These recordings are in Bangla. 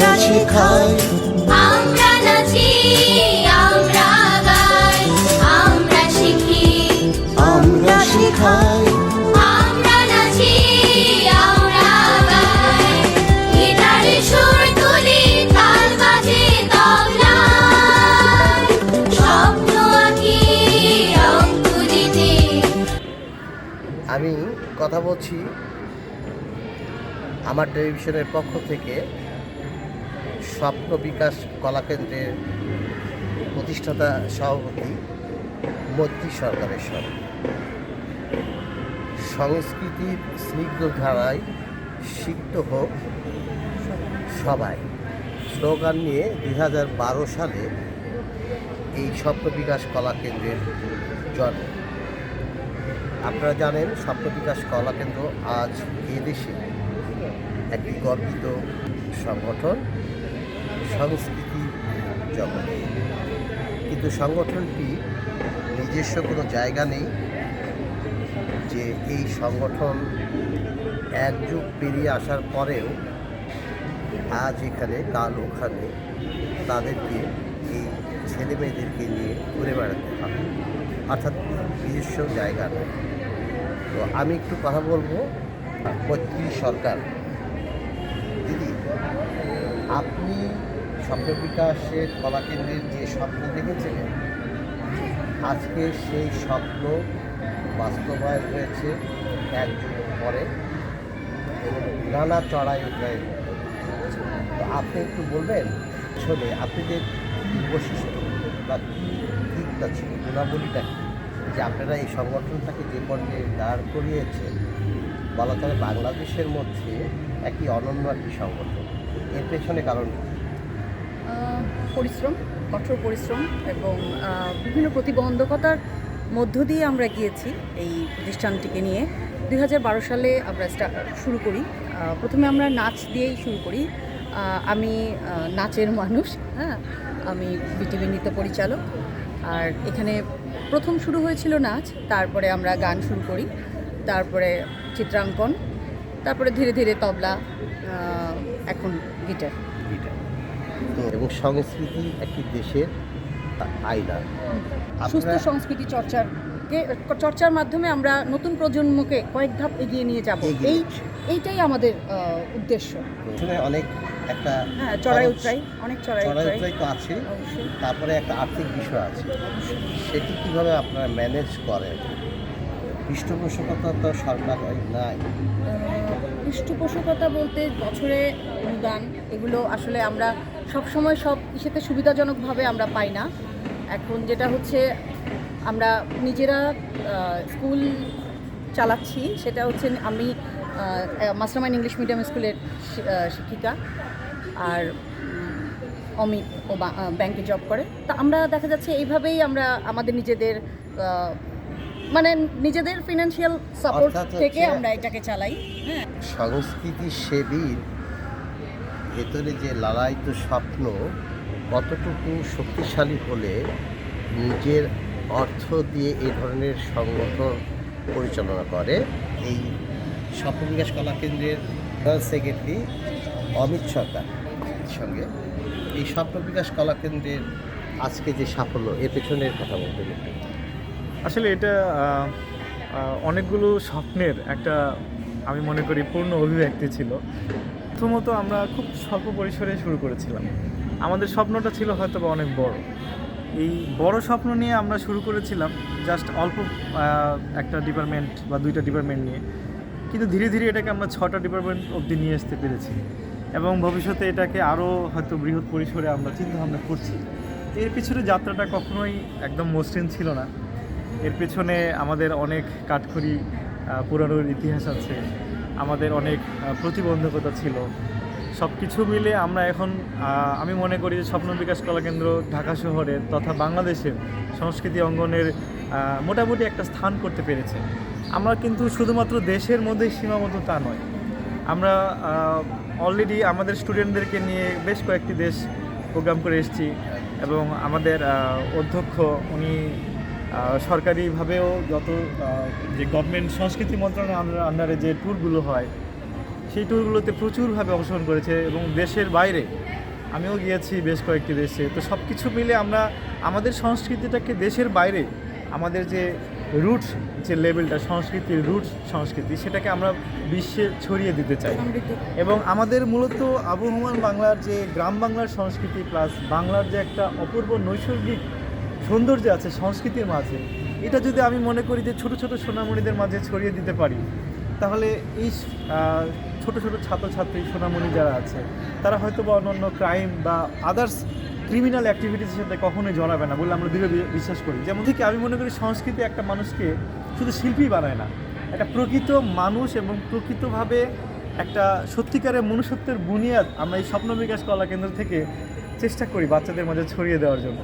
শিখাই আমরা নাচি আমরা গাই আমরা শিখি। আমরা শিখাই। আমরা নাচি আমরা গাই। গিটারে সুর তুলি তাল বাজে তবলা। স্বপ্ন আঁকি রং তুলিতে আমি কথা বলছি আমার টেলিভিশনের পক্ষ থেকে স্বপ্ন বিকাশ কলাকেন্দ্রের প্রতিষ্ঠাতা সভাপতি মৈত্রী সরকারের সঙ্গে। সংস্কৃতির স্নিগ্ধ ধারায় সিক্ত হোক সবাই। স্লোগান নিয়ে দু হাজার বারো সালে এই স্বপ্ন বিকাশ কলাকেন্দ্রের জন্ম। আপনারা জানেন, স্বপ্ন বিকাশ কলা কেন্দ্র আজ এদেশে একটি গর্বিত সংগঠন। সংস্কৃতি জগতে কিন্তু সংগঠনটি নিজস্ব কোনো জায়গা নেই যে এই সংগঠন এক যুগ পেরিয়ে আসার পরেও আজ এখানে কাল ওখানে তাদেরকে এই ছেলে মেয়েদেরকে নিয়ে ঘুরে বেড়াতে হবে। অর্থাৎ নিজস্ব জায়গা নেই। তো আমি একটু কথা বলব মৈত্রী সরকার। দিদি, আপনি স্বপ্ন বিকাশের কলাকেন্দ্রের যে স্বপ্ন দেখেছিলেন আজকে সেই স্বপ্ন বাস্তবায়ন হয়েছে এক পরে নানা চড়াই উঠড়াই তো আপনি একটু বলবেন, আসলে আপনাদের কী বৈশিষ্ট্য বা কী দিকটা ছিল, গুণাবলীটা কী? যে আপনারা এই সংগঠনটাকে যে পর্যায়ে দাঁড় করিয়েছেন বলা চলে বাংলাদেশের মধ্যে একটি অনন্য একটি সংগঠন। এর পেছনে কারণ পরিশ্রম, কঠোর পরিশ্রম এবং বিভিন্ন প্রতিবন্ধকতার মধ্য দিয়ে আমরা গিয়েছি এই প্রতিষ্ঠানটিকে নিয়ে। দু হাজার বারো সালে আমরা শুরু করি। প্রথমে আমরা নাচ দিয়েই শুরু করি। আমি নাচের মানুষ হ্যাঁ? আমি বিটিভি নৃত্য পরিচালক। আর এখানে প্রথম শুরু হয়েছিল নাচ, তারপরে আমরা গান শুরু করি। তারপরে চিত্রাঙ্কন, তারপরে ধীরে ধীরে তবলা এখন গিটার। এবং সংস্কৃতি একটি দেশের আয়না। সুস্থ সংস্কৃতি চর্চাকে চর্চার মাধ্যমে আমরা নতুন প্রজন্মকে কয়েক ধাপ এগিয়ে নিয়ে যাব। এই এইটাই আমাদের উদ্দেশ্য। অনেক একটা হ্যাঁ চড়াই খরচ, অনেক চড়াই তো আছে। তারপরে একটা আর্থিক বিষয় আছে। সেটি কীভাবে আপনারা ম্যানেজ করেন? পৃষ্ঠপোষকতা তো সরকার নাই। পৃষ্ঠপোষকতা বলতে বছরে অনুদান এগুলো আসলে আমরা সব সময় সব ইসেতে সুবিধাজনকভাবে আমরা পাই না। এখন যেটা হচ্ছে আমরা নিজেরা স্কুল চালাচ্ছি সেটা হচ্ছে আমি মাস্টারমাইন্ড ইংলিশ মিডিয়াম স্কুলের শিক্ষিকা আর অমিত ও ব্যাংকে জব করে। তা আমরা দেখা যাচ্ছে এইভাবেই আমরা আমাদের নিজেদের মানে নিজেদের ফিনান্সিয়াল সাপোর্ট থেকে আমরা এটাকে চালাই। হ্যাঁ। সংস্কৃতি সেবীর ভেতরে যে লালায়িত স্বপ্ন, কতটুকু শক্তিশালী হলে নিজের অর্থ দিয়ে এই ধরনের সংগঠন পরিচালনা করে এই স্বপ্ন বিকাশ কলা কেন্দ্রের জেনারেল সেক্রেটারি অমিত সরকার সঙ্গে এই স্বপ্ন বিকাশ কলা কেন্দ্রের আজকে যে সাফল্য, এর পেছনের কথা বলতে। আসলে এটা অনেকগুলো স্বপ্নের একটা, আমি মনে করি, পূর্ণ অভিব্যক্তি ছিল প্রথমত আমরা খুব স্বল্প পরিসরে শুরু করেছিলাম। আমাদের স্বপ্নটা ছিল হয়তো বা অনেক বড়। এই বড় স্বপ্ন নিয়ে আমরা শুরু করেছিলাম জাস্ট অল্প একটা ডিপার্টমেন্ট বা দুইটা ডিপার্টমেন্ট নিয়ে। কিন্তু ধীরে ধীরে এটাকে আমরা ছটা ডিপার্টমেন্ট অবধি নিয়ে আসতে পেরেছি। এবং ভবিষ্যতে এটাকে আরও হয়তো বৃহৎ পরিসরে আমরা চিন্তাভাবনা করছি। এর পিছনে যাত্রাটা কখনোই একদম মসৃণ ছিল না। এর পেছনে আমাদের অনেক কাঠখড়ি পুরানোর ইতিহাস আছে। আমাদের অনেক প্রতিবন্ধকতা ছিল। সব কিছু মিলে আমরা এখন আমি মনে করি যে স্বপ্ন বিকাশ কলা কেন্দ্র ঢাকা শহরের তথা বাংলাদেশের সংস্কৃতি অঙ্গনের মোটামুটি একটা স্থান করতে পেরেছে। আমরা কিন্তু শুধুমাত্র দেশের মধ্যেই সীমাবদ্ধ তা নয়। আমরা অলরেডি আমাদের স্টুডেন্টদেরকে নিয়ে বেশ কয়েকটি দেশ প্রোগ্রাম করে এসেছি এবং আমাদের অধ্যক্ষ, উনি সরকারিভাবেও যত যে গভর্নমেন্ট সংস্কৃতি মন্ত্রণালয়ের আন্ডারে যে ট্যুরগুলো হয় সেই ট্যুরগুলোতে প্রচুরভাবে অংশগ্রহণ করেছে এবং দেশের বাইরে আমিও গিয়েছি বেশ কয়েকটি দেশে। তো সব কিছু মিলে আমরা আমাদের সংস্কৃতিটাকে দেশের বাইরে আমাদের যে রুটস যে লেভেলটা সংস্কৃতির রুটস সংস্কৃতি সেটাকে আমরা বিশ্বে ছড়িয়ে দিতে চাই। এবং আমাদের মূলত আবহমান বাংলার যে গ্রাম বাংলার সংস্কৃতি প্লাস বাংলার যে একটা অপূর্ব নৈসর্গিক সৌন্দর্য আছে, সংস্কৃতির মাঝে। এটা যদি আমি মনে করি যে ছোট ছোট সোনামণিদের মাঝে ছড়িয়ে দিতে পারি, তাহলে এই ছোট ছোট ছাত্রছাত্রী, সোনামণি যারা আছে, তারা হয়তো বা অন্যান্য ক্রাইম বা আদার্স ক্রিমিনাল অ্যাক্টিভিটিসের সাথে কখনোই জড়াবে না বলে আমরা দৃঢ় বিশ্বাস করি। যেমন থেকে আমি মনে করি সংস্কৃতি একটা মানুষকে শুধু শিল্পী বানায় না, একটা প্রকৃত মানুষ এবং প্রকৃতভাবে একটা সত্যিকারের মনুষ্যত্বের বুনিয়াদ আমরা এই স্বপ্ন বিকাশ কলা কেন্দ্র থেকে চেষ্টা করি বাচ্চাদের মাঝে ছড়িয়ে দেওয়ার জন্য।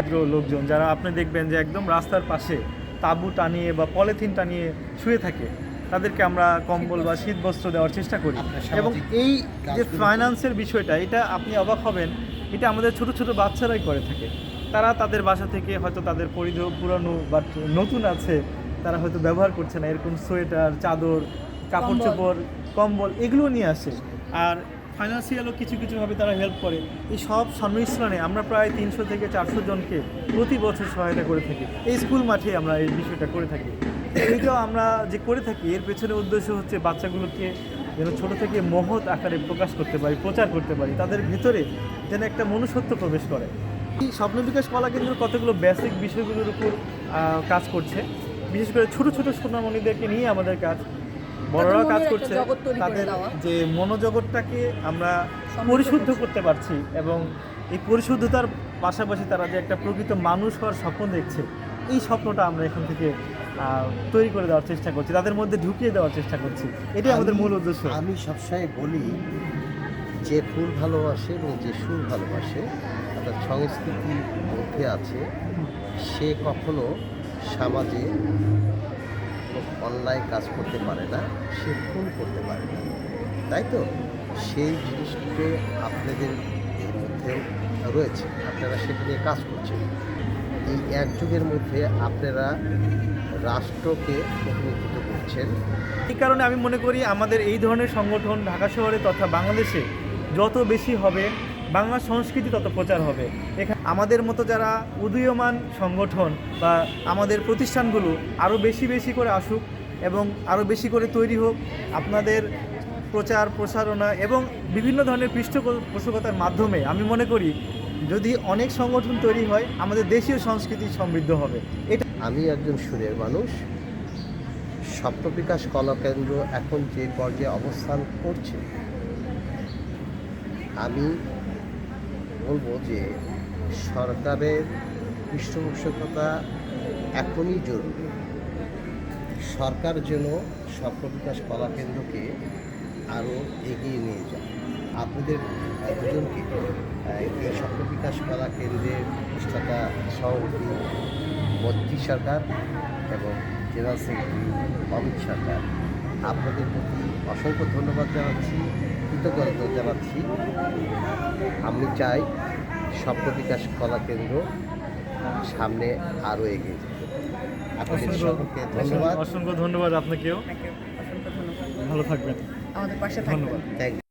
এত লোকজন যারা আপনি দেখবেন যে একদম রাস্তার পাশে তাঁবু টানিয়ে বা পলিথিন টানিয়ে শুয়ে থাকে তাদেরকে আমরা কম্বল বা শীত বস্ত্র দেওয়ার চেষ্টা করি। এবং এই যে ফাইন্যান্সের বিষয়টা এটা আপনি অবাক হবেন এটা আমাদের ছোট ছোট বাচ্চারাই করে থাকে। তারা তাদের বাসা থেকে হয়তো তাদের পরিধেয় পুরানো বাট নতুন আছে তারা হয়তো ব্যবহার করছে না এরকম সোয়েটার চাদর কাপড় চোপড় কম্বল এগুলো নিয়ে আসে। আর ফাইন্যান্সিয়ালও কিছু কিছুভাবে তারা হেল্প করে। এই সব সংমিশ্রণে আমরা প্রায় তিনশো থেকে চারশো জনকে প্রতি বছর সহায়তা করে থাকি। এই স্কুল মাঠে আমরা এই বিষয়টা করে থাকি। এইটাও আমরা যে করে থাকি, এর পেছনে উদ্দেশ্য হচ্ছে বাচ্চাগুলোকে যেন ছোট থেকে মহৎ আকারে প্রকাশ করতে পারি, প্রচার করতে পারি। তাদের ভেতরে যেন একটা মনুষ্যত্ব প্রবেশ করে। এই স্বপ্ন বিকাশ কলা কেন্দ্র কতগুলো বেসিক বিষয়গুলোর উপর কাজ করছে। বিশেষ করে ছোট ছোট সোনামণিদেরকে নিয়ে আমাদের কাজ বড়রাও কাজ করছে তৈরি তাদের যে মনোজগৎটাকে আমরা পরিশুদ্ধ করতে পারছি এবং এই পরিশুদ্ধতার পাশাপাশি তারা যে একটা প্রকৃত মানুষ হওয়ার স্বপ্ন দেখছে এই স্বপ্নটা আমরা এখান থেকে তৈরি করে দেওয়ার চেষ্টা করছি তাদের মধ্যে ঢুকিয়ে দেওয়ার চেষ্টা করছি। এটাই আমাদের মূল উদ্দেশ্য। আমি সবসময় বলি যে ফুল ভালোবাসে এবং যে সুর ভালোবাসে অর্থাৎ সংস্কৃতির মধ্যে আছে সে কখনো সমাজে অন্যায় কাজ করতে পারে না, সে ভুল করতে পারে না। তাই তো? সেই জিনিসগুলো আপনাদের এর মধ্যেও রয়েছে। আপনারা সেটা নিয়ে কাজ করছেন। এই এক যুগের মধ্যে আপনারা রাষ্ট্রকে প্রতিনিধিত্ব করছেন। এই কারণে আমি মনে করি আমাদের এই ধরনের সংগঠন ঢাকা শহরে তথা বাংলাদেশে যত বেশি হবে বাংলা সংস্কৃতি তত প্রচার হবে। এখানে আমাদের মতো যারা উদীয়মান সংগঠন বা আমাদের প্রতিষ্ঠানগুলো আরও বেশি বেশি করে আসুক এবং আরও বেশি করে তৈরি হোক, আপনাদের প্রচার, প্রসারণা এবং বিভিন্ন ধরনের পৃষ্ঠপোষকতার মাধ্যমে আমি মনে করি যদি অনেক সংগঠন তৈরি হয়, আমাদের দেশীয় সংস্কৃতি সমৃদ্ধ হবে। এটা আমি একজন সুরের মানুষ। স্বপ্ন বিকাশ কলা কেন্দ্র এখন যে পর্যায়ে অবস্থান করছে, আমি বলব যে সরকারের পৃষ্ঠপোষকতা এখনই জরুরি। সরকার যেন স্বপ্ন বিকাশ কলা কেন্দ্রকে আরও এগিয়ে নিয়ে যায়। আপনাদের দুজনকে এই স্বপ্ন বিকাশ কলা কেন্দ্রের প্রতিষ্ঠাতা সভাপতি মন্ত্রী সরকার এবং জেনারেল সেক্রেটারি অমিত সরকার, আপনাদের প্রতি অসংখ্য ধন্যবাদ জানাচ্ছি। কৃতজ্ঞতা জানাচ্ছি আমি চাই স্বপ্ন বিকাশ কলা কেন্দ্র সামনে আরও এগিয়ে যেতে আপনাদের সকলকে ধন্যবাদ। অসংখ্য ধন্যবাদ আপনাকেও। আপনাকে অসংখ্য ধন্যবাদ। ভালো থাকবেন। আমাদের পাশে থাকবেন। ধন্যবাদ। থ্যাংক